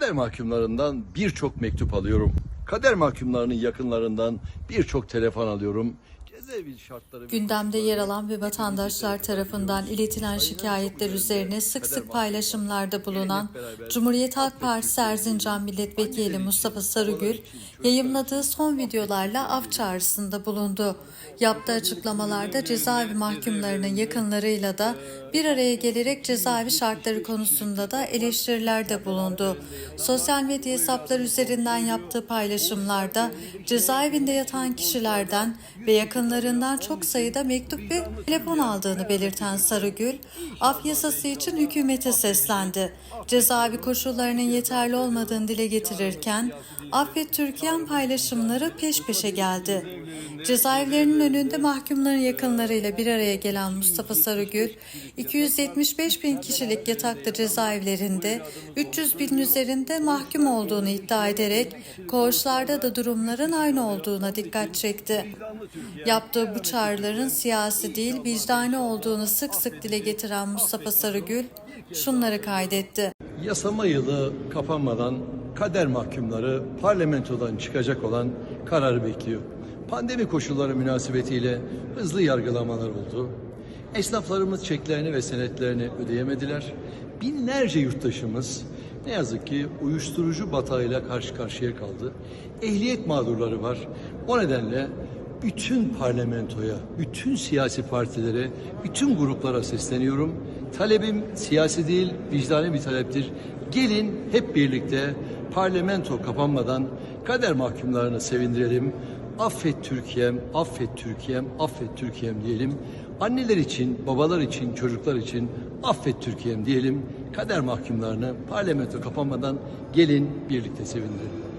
Kader mahkumlarından birçok mektup alıyorum. Kader mahkumlarının yakınlarından birçok telefon alıyorum. Gündemde yer alan ve vatandaşlar tarafından iletilen şikayetler üzerine sık sık paylaşımlarda bulunan Cumhuriyet Halk Partisi Erzincan Milletvekili Mustafa Sarıgül, yayımladığı son videolarla af çağrısında bulundu. Yaptığı açıklamalarda cezaevi mahkumlarının yakınlarıyla da bir araya gelerek cezaevi şartları konusunda da eleştirilerde bulundu. Sosyal medya hesapları üzerinden yaptığı paylaşımlarda cezaevinde yatan kişilerden ve yakınlarından çok sayıda mektup ve telefon aldığını belirten Sarıgül, af yasası için hükümete seslendi. Cezaevi koşullarının yeterli olmadığını dile getirirken, Affet Türkiye'm paylaşımları peş peşe geldi. Cezaevlerinin önünde mahkumların yakınlarıyla bir araya gelen Mustafa Sarıgül, 275 bin kişilik yataklı cezaevlerinde 300 bin üzerinde mahkum olduğunu iddia ederek koğuşlarda da durumların aynı olduğuna dikkat çekti. Yaptığı bu çağrıların siyasi değil vicdani olduğunu sık sık dile getiren Mustafa Sarıgül şunları kaydetti. Yasama yılı kapanmadan kader mahkumları parlamentodan çıkacak olan kararı bekliyor. Pandemi koşulları münasebetiyle hızlı yargılamalar oldu. Esnaflarımız çeklerini ve senetlerini ödeyemediler. Binlerce yurttaşımız ne yazık ki uyuşturucu batağıyla karşı karşıya kaldı. Ehliyet mağdurları var. O nedenle bütün parlamentoya, bütün siyasi partilere, bütün gruplara sesleniyorum. Talebim siyasi değil, vicdani bir taleptir. Gelin hep birlikte parlamento kapanmadan kader mahkumlarını sevindirelim. Affet Türkiye'm, affet Türkiye'm, affet Türkiye'm diyelim. Anneler için, babalar için, çocuklar için affet Türkiye'm diyelim. Kader mahkumlarını parlamento kapanmadan gelin birlikte sevindirelim.